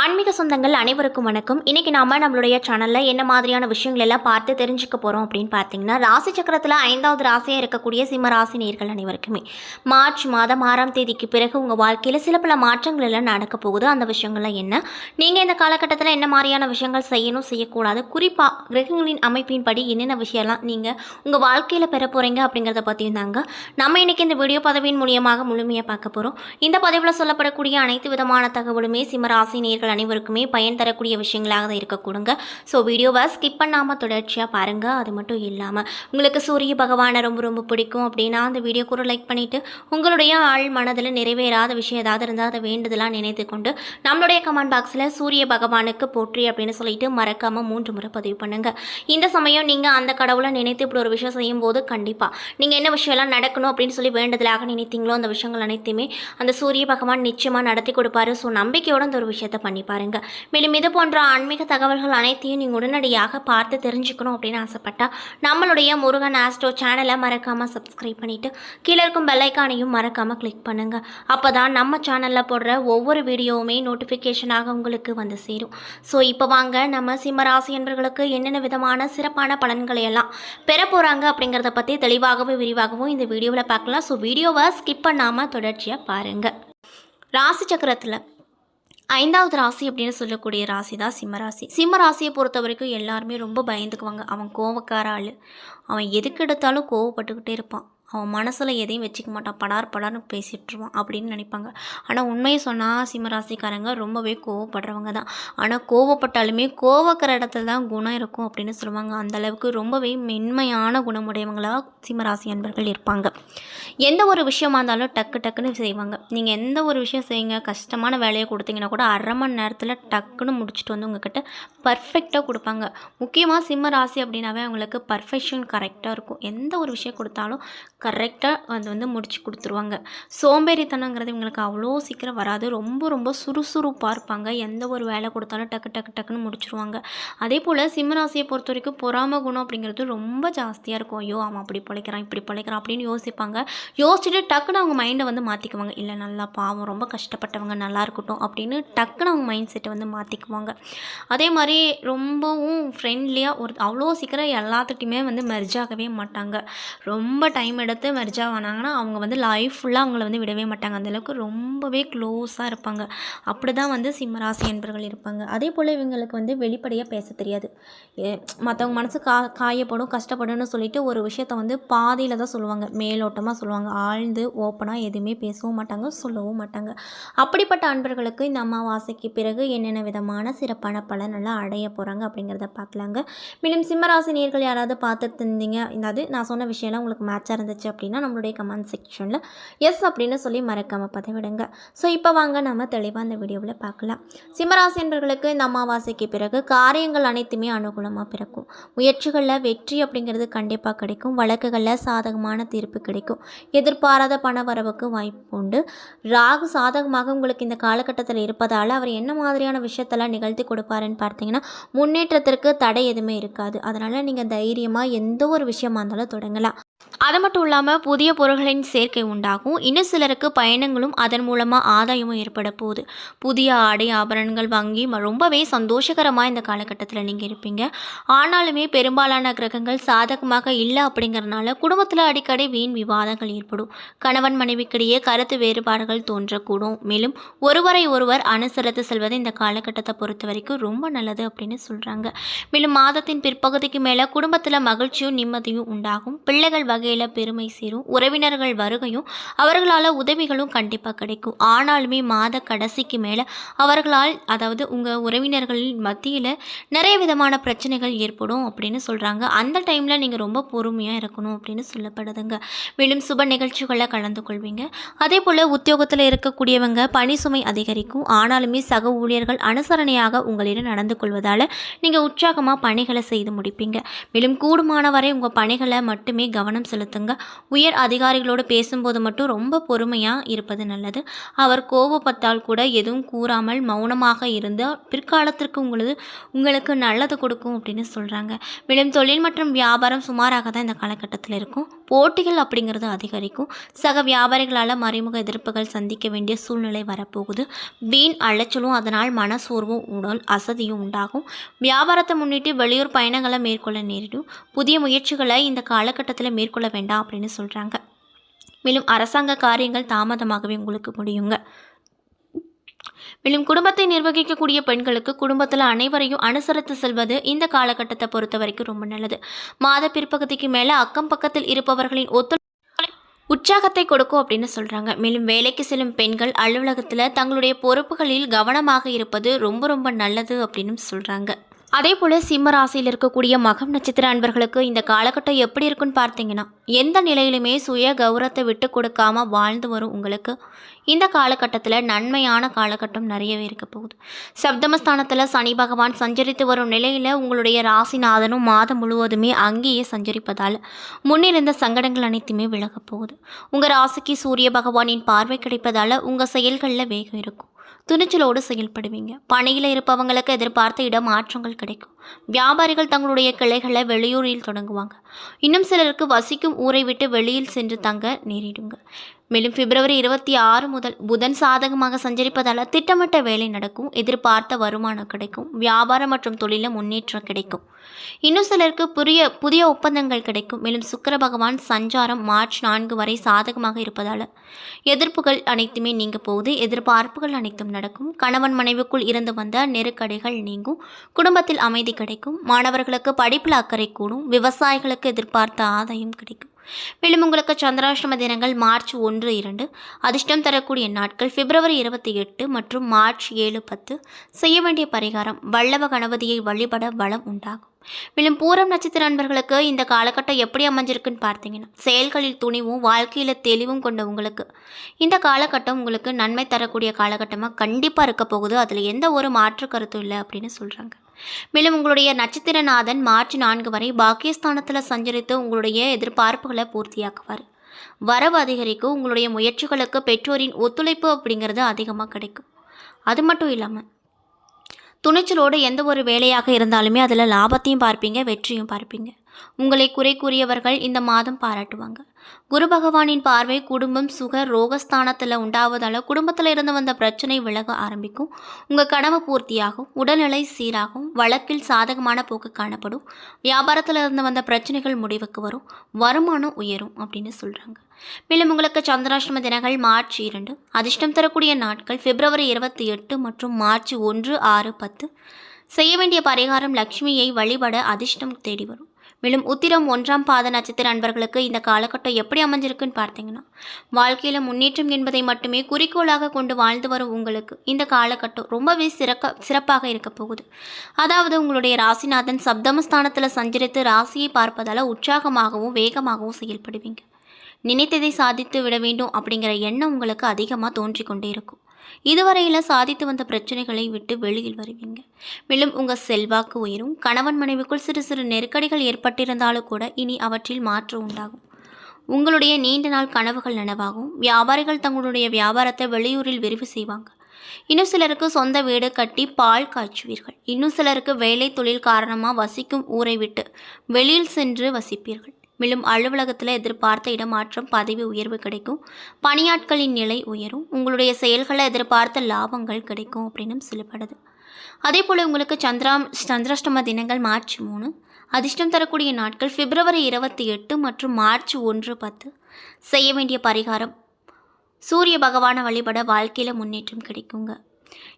ஆன்மீக சொந்தங்கள் அனைவருக்கும் வணக்கம். இன்னைக்கு நாம் நம்மளுடைய சேனலில் என்ன மாதிரியான விஷயங்கள் எல்லாம் பார்த்து தெரிஞ்சுக்க போகிறோம் அப்படின்னு பார்த்தீங்கன்னா ராசி சக்கரத்தில் ஐந்தாவது ராசியாக இருக்கக்கூடிய சிம்ம ராசி நேர்கள் அனைவருக்குமே மார்ச் மாதம் ஆறாம் தேதிக்கு பிறகு உங்கள் வாழ்க்கையில் சில பல மாற்றங்கள் எல்லாம் நடக்க போகுது. அந்த விஷயங்கள்லாம் என்ன? நீங்கள் இந்த காலகட்டத்தில் என்ன மாதிரியான விஷயங்கள் செய்யணும் செய்யக்கூடாது? குறிப்பாக கிரகங்களின் அமைப்பின்படி என்னென்ன விஷயம்லாம் நீங்கள் உங்கள் வாழ்க்கையில் பெற போகிறீங்க அப்படிங்கிறத பத்தியும் தாங்க நம்ம இன்றைக்கி இந்த வீடியோ பதவியின் மூலியமாக முழுமையாக பார்க்க போகிறோம் இந்த பதவியில் சொல்லப்படக்கூடிய அனைத்து விதமான தகவலுமே சிம்ம ராசி நேர்கள் அனைவருக்குமே பயன் தரக்கூடிய விஷயங்களாக தான் இருக்கக்கூடுங்க. ஸோ வீடியோவை ஸ்கிப் பண்ணாமல் தொடர்ச்சியாக பாருங்கள் அது மட்டும் இல்லாமல் உங்களுக்கு சூரிய பகவானை ரொம்ப ரொம்ப பிடிக்கும் அப்படின்னா அந்த வீடியோ கூட லைக் பண்ணிவிட்டு உங்களுடைய ஆள் மனதில் நிறைவேறாத விஷயம் ஏதாவது இருந்தால் அதை வேண்டுதலாக நினைத்து கொண்டு நம்மளுடைய கமெண்ட் பாக்ஸில் சூரிய பகவானுக்கு போற்றி அப்படின்னு சொல்லிட்டு மறக்காமல் மூன்று முறை பதிவு பண்ணுங்கள் இந்த சமயம் நீங்கள் அந்த கடவுளை நினைத்து இப்படி ஒரு விஷயம் செய்யும்போது கண்டிப்பாக நீங்கள் என்ன விஷயம்லாம் நடக்கணும் அப்படின்னு சொல்லி வேண்டுதலாக நினைத்தீங்களோ அந்த விஷயங்கள் அனைத்துமே அந்த சூரிய பகவான் நிச்சயமாக நடத்தி கொடுப்பாரு. ஸோ நம்பிக்கையோட அந்த ஒரு விஷயத்தை பண்ணி பாருங்க. மேலும் இது போன்ற ஆன்மீக தகவல்கள் அனைத்தையும் நீங்கள் உடனடியாக பார்த்து தெரிஞ்சுக்கணும் அப்படின்னு ஆசைப்பட்டா நம்மளுடைய முருகன் ஆஸ்ட்ரோ சேனலை மறக்காமல் சப்ஸ்கிரைப் பண்ணிவிட்டு கீழே இருக்கும் பெல்லைக்கானையும் மறக்காமல் கிளிக் பண்ணுங்கள் அப்போ தான் நம்ம சேனலில் போடுற ஒவ்வொரு வீடியோவுமே நோட்டிஃபிகேஷனாக உங்களுக்கு வந்து சேரும். ஸோ இப்போ வாங்க. நம்ம சிம்மராசி என்பர்களுக்கு என்னென்ன விதமான சிறப்பான பலன்களை எல்லாம் பெற போகிறாங்க அப்படிங்கிறத பற்றி தெளிவாகவும் விரிவாகவும் இந்த வீடியோவில் பார்க்கலாம். ஸோ வீடியோவை ஸ்கிப் பண்ணாமல் தொடர்ச்சியாக பாருங்கள் ராசி சக்கரத்தில் ஐந்தாவது ராசி அப்படின்னு சொல்லக்கூடிய ராசி தான் சிம்மராசி சிம்ம ராசியை பொறுத்த வரைக்கும் எல்லாருமே ரொம்ப பயந்துக்குவாங்க. அவன் கோவக்கார ஆள். அவன் எதுக்கு எடுத்தாலும் கோவப்பட்டுக்கிட்டே இருப்பான். அவன் மனசில் எதையும் வச்சுக்க மாட்டான். படார் படார்னு பேசிட்டுருவான் அப்படின்னு நினைப்பாங்க. ஆனால் உண்மையை சொன்னால் சிம்மராசிக்காரங்க ரொம்பவே கோவப்படுறவங்க தான். ஆனால் கோவப்பட்டாலுமே கோவக்கிற இடத்துல தான் குணம் இருக்கும் அப்படின்னு சொல்லுவாங்க. அந்தளவுக்கு ரொம்பவே மென்மையான குணமுடையவங்களாக சிம்மராசி அன்பர்கள் இருப்பாங்க. எந்த ஒரு விஷயமா இருந்தாலும் டக்கு டக்குன்னு செய்வாங்க. நீங்கள் எந்த ஒரு விஷயம் செய்யுங்க கஷ்டமான வேலையை கொடுத்தீங்கன்னா கூட அரை மணி நேரத்தில் டக்குன்னு முடிச்சுட்டு வந்து உங்ககிட்ட பர்ஃபெக்டாக கொடுப்பாங்க. முக்கியமாக சிம்ம ராசி அப்படின்னாவே அவங்களுக்கு பர்ஃபெக்ஷன் கரெக்டாக இருக்கும். எந்த ஒரு விஷயம் கொடுத்தாலும் கரெக்டாக அது வந்து முடிச்சு கொடுத்துருவாங்க. சோம்பேறித்தனங்கிறது இவங்களுக்கு அவ்வளோ சீக்கிரம் வராது. ரொம்ப ரொம்ப சுறுசுறுப்பாக இருப்பாங்க. எந்த ஒரு வேலை கொடுத்தாலும் டக்கு டக்கு டக்குன்னு முடிச்சுருவாங்க. அதே போல் சிம்மராசியை பொறுத்த வரைக்கும் பொறாம குணம் அப்படிங்கிறது ரொம்ப ஜாஸ்தியாக இருக்கும். ஐயோ அவன் அப்படி பிழைக்கிறான் இப்படி பிழைக்கிறான் அப்படின்னு யோசிப்பாங்க. யோசிச்சுட்டு டக்குன்னு அவங்க மைண்டை வந்து மாற்றிக்குவாங்க இல்லை நல்லா பாவம் ரொம்ப கஷ்டப்பட்டவங்க நல்லா இருக்கட்டும் அப்படின்னு டக்குன்னு அவங்க மைண்ட் செட்டை வந்து மாற்றிக்குவாங்க அதே மாதிரி ரொம்பவும் ஃப்ரெண்ட்லியாக ஒரு அவ்வளோ சீக்கிரம் எல்லாத்துட்டையுமே வந்து மெர்ஜ் ஆகவே மாட்டாங்க. ரொம்ப டைம் எடுத்து மெர்ஜ் ஆனாங்கன்னா அவங்க வந்து லைஃப் ஃபுல்லாக அவங்கள வந்து விடவே மாட்டாங்க. அந்தளவுக்கு ரொம்பவே க்ளோஸாக இருப்பாங்க. அப்படி தான் வந்து சிம்மராசி என்பர்கள் இருப்பாங்க. அதே போல் இவங்களுக்கு வந்து வெளிப்படையாக பேச தெரியாது. மற்றவங்க மனசு கா காயப்படும் கஷ்டப்படும்னு சொல்லிட்டு ஒரு விஷயத்த வந்து பாதியில் தான் சொல்லுவாங்க. மேலோட்டமாக சொல்லுவாங்க. ஆழ்ந்து ஓப்பனாக எதுவுமே பேசவும் மாட்டாங்க சொல்லவும் மாட்டாங்க. அப்படிப்பட்ட அன்பர்களுக்கு இந்த அமாவாசைக்கு பிறகு என்னென்ன விதமான சிறப்பான பலனெல்லாம் அடைய போகிறாங்க அப்படிங்கிறத பார்க்கலாங்க. மேலும் சிம்மராசி நேர்கள் யாராவது பார்த்துட்டு இருந்தீங்க அதாவது நான் சொன்ன விஷயம்லாம் உங்களுக்கு மேட்சாக இருந்துச்சு அப்படின்னா நம்மளுடைய கமெண்ட் செக்ஷனில் எஸ் அப்படின்னு சொல்லி மறக்காமல் பதிவிடுங்க. ஸோ இப்போ வாங்க நம்ம தெளிவாக அந்த வீடியோவில் பார்க்கலாம். சிம்மராசி என்பர்களுக்கு இந்த அமாவாசைக்கு பிறகு காரியங்கள் அனைத்துமே அனுகூலமாக பிறக்கும். முயற்சிகளில் வெற்றி அப்படிங்கிறது கண்டிப்பாக கிடைக்கும். வழக்குகளில் சாதகமான தீர்ப்பு கிடைக்கும். எதிர்பாராத பண வரவுக்கு வாய்ப்பு உண்டு. ராகு சாதகமாக உங்களுக்கு இந்த காலகட்டத்தில் இருப்பதால் அவர் என்ன மாதிரியான விஷயத்தெல்லாம் நிகழ்த்தி கொடுப்பாருன்னு பார்த்தீங்கன்னா முன்னேற்றத்திற்கு தடை எதுவுமே இருக்காது. அதனால் நீங்கள் தைரியமாக எந்த ஒரு விஷயமா இருந்தாலும் தொடங்கலாம். அது மட்டும் இல்லாமல் புதிய பொருள்களின் சேர்க்கை உண்டாகும். இன்னும் சிலருக்கு பயணங்களும் அதன் மூலமாக ஆதாயமும் ஏற்பட போகுது. புதிய ஆடை ஆபரணங்கள் வாங்கி ரொம்பவே சந்தோஷகரமாக இந்த காலகட்டத்தில் நீங்கள் இருப்பீங்க. ஆனாலுமே பெரும்பாலான கிரகங்கள் சாதகமாக இல்லை அப்படிங்கிறனால குடும்பத்தில் அடிக்கடி வீண் விவாதங்கள் ஏற்படும். கணவன் மனைவிக்கிடையே கருத்து வேறுபாடுகள் தோன்றக்கூடும். மேலும் ஒருவரை ஒருவர் அனுசரித்து செல்வது இந்த காலகட்டத்தை பொறுத்த வரைக்கும் ரொம்ப நல்லது அப்படின்னு சொல்கிறாங்க மேலும் மாதத்தின் பிற்பகுதிக்கு மேலே குடும்பத்தில் மகிழ்ச்சியும் நிம்மதியும் உண்டாகும். பிள்ளைகள் வகையில் பெருமை சேரும். உறவினர்கள் வருகையும் அவர்களால் உதவிகளும் கண்டிப்பாக கிடைக்கும். ஆனாலுமே மாத கடைசிக்கு மேலே அவர்களால் அதாவது உங்கள் உறவினர்களின் மத்தியில் நிறைய விதமான பிரச்சனைகள் ஏற்படும் அப்படின்னு சொல்கிறாங்க அந்த டைமில் நீங்கள் ரொம்ப பொறுமையாக இருக்கணும் அப்படின்னு சொல்லப்படுதுங்க. மேலும் சுப நிகழ்ச்சிகளில் கலந்து கொள்வீங்க. அதே போல் உத்தியோகத்தில் இருக்கக்கூடியவங்க பணி சுமை அதிகரிக்கும். ஆனாலுமே சக ஊழியர்கள் அனுசரணையாக உங்களிடம் நடந்து கொள்வதால் நீங்கள் உற்சாகமாக பணிகளை செய்து முடிப்பீங்க. மேலும் கூடுமான வரை உங்கள் பணிகளை மட்டுமே கவனம் செலுத்துங்க. உயர் அதிகாரிகளோடு பேசும்போது மட்டும் ரொம்ப பொறுமையாக இருப்பது நல்லது. அவர் கோபப்பட்டால் கூட எதுவும் கூறாமல் மௌனமாக இருந்தால் பிற்காலத்திற்கு உங்களது உங்களுக்கு நல்லது கொடுக்கும் அப்படின்னு சொல்கிறாங்க மேலும் தொழில் மற்றும் வியாபாரம் சுமாராக தான் இந்த காலகட்டத்தில் இருக்கும். போட்டிகள் அப்படிங்கிறது அதிகரிக்கும். சக வியாபாரிகளால் மறைமுக எதிர்ப்புகள் சந்திக்க வேண்டிய சூழ்நிலை வரப்போகுது. வீண் அலைச்சலும் அதனால் மனசோர்வும் உடல் அசதியும் உண்டாகும். வியாபாரத்தை முன்னிட்டு வெளியூர் பயணங்களை மேற்கொள்ள நேரிடும். புதிய முயற்சிகளை இந்த காலகட்டத்தில் மேற்கொள்ள வேண்டாம் அப்படின்னு சொல்கிறாங்க மேலும் அரசாங்க காரியங்கள் தாமதமாகவே உங்களுக்கு முடியுங்க. மேலும் குடும்பத்தை நிர்வகிக்கக்கூடிய பெண்களுக்கு குடும்பத்தில் அனைவரையும் அனுசரித்து செல்வது இந்த காலகட்டத்தை பொறுத்த வரைக்கும் ரொம்ப நல்லது. மாத பிற்பகுதிக்கு மேலே அக்கம் பக்கத்தில் இருப்பவர்களின் ஒத்து உற்சாகத்தை கொடுக்கும் அப்படின்னு சொல்கிறாங்க மேலும் வேலைக்கு செல்லும் பெண்கள் அலுவலகத்தில் தங்களுடைய பொறுப்புகளில் கவனமாக இருப்பது ரொம்ப ரொம்ப நல்லது அப்படின்னு சொல்கிறாங்க அதே போல் சிம்ம ராசியில் இருக்கக்கூடிய மகம் நட்சத்திர அன்பர்களுக்கு இந்த காலகட்டம் எப்படி இருக்குன்னு பார்த்தீங்கன்னா எந்த நிலையிலுமே சுய கௌரவத்தை விட்டு கொடுக்காமல் வாழ்ந்து வரும் உங்களுக்கு. இந்த காலகட்டத்தில் நன்மையான காலகட்டம் நிறையவே இருக்க போகுது. சப்தமஸ்தானத்தில் சனி பகவான் சஞ்சரித்து வரும் நிலையில் உங்களுடைய ராசிநாதனும் மாதம் முழுவதுமே அங்கேயே சஞ்சரிப்பதால் முன்னிருந்த சங்கடங்கள் அனைத்துமே விலகப் போகுது. உங்கள் ராசிக்கு சூரிய பகவானின் பார்வை கிடைப்பதால் உங்கள் செயல்களில் வேகம் இருக்கும். துணிச்சலோடு செயல்படுவீங்க. பணியில் இருப்பவங்களுக்கு எதிர்பார்த்த இடம் மாற்றங்கள் கிடைக்கும். வியாபாரிகள் தங்களுடைய கிளைகளை வெளியூரில் தொடங்குவாங்க. இன்னும் சிலருக்கு வசிக்கும் ஊரை விட்டு வெளியில் சென்று தங்க நேரிடுங்க. மேலும் பிப்ரவரி இருபத்தி ஆறு முதல் புதன் சாதகமாக சஞ்சரிப்பதால் திட்டமிட்ட வேலை நடக்கும் எதிர்பார்த்த வருமானம் கிடைக்கும் வியாபாரம் மற்றும் தொழிலில் முன்னேற்றம் கிடைக்கும். இன்னும் சிலருக்கு புதிய புதிய ஒப்பந்தங்கள் கிடைக்கும். மேலும் சுக்கர பகவான் சஞ்சாரம் மார்ச் நான்கு வரை சாதகமாக இருப்பதால் எதிர்ப்புகள் அனைத்துமே நீங்க போகுது. எதிர்பார்ப்புகள் அனைத்தும் நடக்கும். கணவன் மனைவிக்குள் இருந்து வந்த நெருக்கடிகள் நீங்கும். குடும்பத்தில் அமைதி கிடைக்கும். மாணவர்களுக்கு படிப்பில் அக்கறை கூடும். விவசாயிகளுக்கு எதிர்பார்த்த ஆதாயம் கிடைக்கும். மேலும் உங்களுக்கு சந்திராஷ்டம தினங்கள் மார்ச் ஒன்று இரண்டு அதிர்ஷ்டம் தரக்கூடிய நாட்கள் பிப்ரவரி இருபத்தி எட்டு மற்றும் மார்ச் ஏழு பத்து செய்ய வேண்டிய பரிகாரம் வல்லவ கணபதியை வழிபட வளம் உண்டாகும். மேலும் பூரம் நட்சத்திர அன்பர்களுக்கு இந்த காலகட்டம் எப்படி அமைஞ்சிருக்குன்னு பார்த்தீங்கன்னா செயல்களில் துணிவும் வாழ்க்கையில் தெளிவும் கொண்ட உங்களுக்கு இந்த காலகட்டம் உங்களுக்கு நன்மை தரக்கூடிய காலகட்டமாக கண்டிப்பாக இருக்க போகுது. அதில் எந்த ஒரு மாற்று கருத்தும் இல்லை அப்படின்னு சொல்கிறாங்க மேலும் உங்களுடைய நட்சத்திரநாதன் மார்ச் நான்கு வரை பாக்கியஸ்தானத்தில் சஞ்சரித்து உங்களுடைய எதிர்பார்ப்புகளை பூர்த்தியாக்குவார். வரவு அதிகரிக்கும். உங்களுடைய முயற்சிகளுக்கு பெற்றோரின் ஒத்துழைப்பு அப்படிங்கிறது அதிகமாக கிடைக்கும். அது மட்டும் இல்லாமல் துணிச்சலோடு எந்த ஒரு வேலையாக இருந்தாலுமே அதில் லாபத்தையும் பார்ப்பீங்க வெற்றியும் பார்ப்பீங்க. உங்களை குறை கூறியவர்கள் இந்த மாதம் பாராட்டுவாங்க. குரு பகவானின் பார்வை குடும்பம் சுக ரோகஸ்தானத்தில் உண்டாவதால் குடும்பத்தில் இருந்து வந்த பிரச்சனை விலக ஆரம்பிக்கும். உங்கள் கனவு பூர்த்தியாகும். உடல்நிலை சீராகும். வழக்கில் சாதகமான போக்கு காணப்படும். வியாபாரத்தில் இருந்து வந்த பிரச்சனைகள் முடிவுக்கு வரும். வருமானம் உயரும் அப்படின்னு சொல்கிறாங்க மேலும் உங்களுக்கு சந்திராஷ்டம தினங்கள் மார்ச் இரண்டு. அதிர்ஷ்டம் தரக்கூடிய நாட்கள் பிப்ரவரி இருபத்தி எட்டு மற்றும் மார்ச் ஒன்று ஆறு பத்து. செய்ய வேண்டிய பரிகாரம் லக்ஷ்மியை வழிபட அதிர்ஷ்டம் தேடி வரும். மேலும் உத்திரம் ஒன்றாம் பாத நட்சத்திர அன்பர்களுக்கு இந்த காலகட்டம் எப்படி அமைஞ்சிருக்குன்னு பார்த்தீங்கன்னா வாழ்க்கையில் முன்னேற்றம் என்பதை மட்டுமே குறிக்கோளாக கொண்டு வாழ்ந்து வரும் உங்களுக்கு இந்த காலகட்டம் ரொம்பவே சிறக்க சிறப்பாக இருக்க போகுது. அதாவது உங்களுடைய ராசிநாதன் சப்தமஸ்தானத்தில் சஞ்சரித்து ராசியை பார்ப்பதால் உற்சாகமாகவும் வேகமாகவும் செயல்படுவீங்க. நினைத்ததை சாதித்து விட வேண்டும் அப்படிங்கிற எண்ணம் உங்களுக்கு அதிகமாக தோன்றிக் கொண்டே இருக்கும். இதுவரையில் சாதித்து வந்த பிரச்சனைகளை விட்டு வெளியில் வருவீங்க. மேலும் உங்கள் செல்வாக்கு உயரும். கணவன் மனைவிக்குள் சிறு சிறு நெருக்கடிகள் ஏற்பட்டிருந்தாலும் கூட இனி அவற்றில் மாற்றம் உண்டாகும். உங்களுடைய நீண்ட நாள் கனவுகள் நனவாகும். வியாபாரிகள் தங்களுடைய வியாபாரத்தை வெளியூரில் விரிவு செய்வாங்க. இன்னும் சிலருக்கு சொந்த வீடு கட்டி பால் காய்ச்சுவீர்கள். இன்னும் சிலருக்கு வேலை தொழில் காரணமாக வசிக்கும் ஊரை விட்டு வெளியில் சென்று வசிப்பீர்கள். மேலும் அலுவலகத்தில் எதிர்பார்த்த இடமாற்றம் பதவி உயர்வு கிடைக்கும். பணியாட்களின் நிலை உயரும். உங்களுடைய செயல்களை எதிர்பார்த்த லாபங்கள் கிடைக்கும் அப்படின்னு சொல்லப்படுது. அதே போல் உங்களுக்கு சந்திராம் சந்திராஷ்டம தினங்கள் மார்ச் மூணு. அதிர்ஷ்டம் தரக்கூடிய நாட்கள் பிப்ரவரி இருபத்தி எட்டு மற்றும் மார்ச் ஒன்று பத்து. செய்ய வேண்டிய பரிகாரம். சூரிய பகவானை வழிபட வாழ்க்கையில் முன்னேற்றம் கிடைக்குங்க.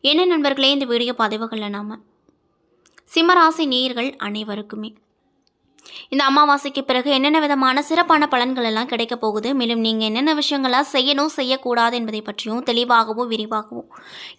என்ன நண்பர்களே இந்த வீடியோ பதிவுகளில் நாம். சிம்மராசி நேர்கள் அனைவருக்குமே இந்த அமாவாசைக்கு பிறகு என்னென்ன விதமான சிறப்பான பலன்கள் எல்லாம் கிடைக்க போகுது? மேலும் நீங்கள் என்னென்ன விஷயங்களாக செய்யணும் செய்யக்கூடாது என்பதை பற்றியும் தெளிவாகவும் விரிவாகவும்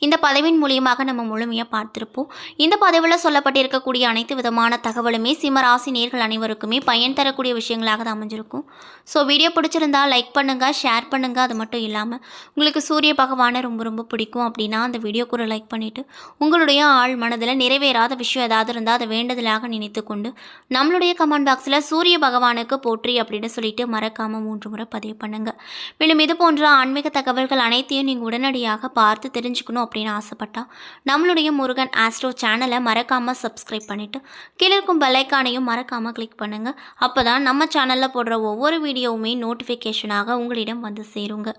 இந்த பதவியின் மூலியமாக நம்ம முழுமையாக பார்த்துருப்போம். இந்த பதவியில் சொல்லப்பட்டிருக்கக்கூடிய அனைத்து விதமான தகவலுமே சிம்மராசி நேர்கள் அனைவருக்குமே பயன் தரக்கூடிய விஷயங்களாக தான் அமைஞ்சிருக்கும். ஸோ வீடியோ பிடிச்சிருந்தா லைக் பண்ணுங்கள் ஷேர் பண்ணுங்கள் அது மட்டும் இல்லாமல் உங்களுக்கு சூரிய பகவானை ரொம்ப ரொம்ப பிடிக்கும் அப்படின்னா அந்த வீடியோக்கு ஒரு லைக் பண்ணிவிட்டு உங்களுடைய ஆள் மனதில் நிறைவேறாத விஷயம் ஏதாவது இருந்தால் அதை வேண்டுதலாக நினைத்து கொண்டு நம்மளுடைய கமெண்ட் கமெண்ட் பாக்ஸில் சூரிய பகவானுக்கு போற்றி அப்படின்னு சொல்லிட்டு மறக்காமல் மூன்று முறை பதிவு பண்ணுங்க. மேலும் இது போன்ற ஆன்மீக தகவல்கள் அனைத்தையும் நீங்கள் உடனடியாக பார்த்து தெரிஞ்சுக்கணும் அப்படின்னு ஆசைப்பட்டா நம்மளுடைய முருகன் ஆஸ்ட்ரோ சேனலை மறக்காமல் சப்ஸ்கிரைப் பண்ணிவிட்டு கீழே இருக்கும் பெல்லைக்கானையும் மறக்காமல் கிளிக் பண்ணுங்கள் அப்போ தான் நம்ம சேனலில் போடுற ஒவ்வொரு வீடியோவுமே நோட்டிஃபிகேஷனாக உங்களிடம் வந்து சேருங்க.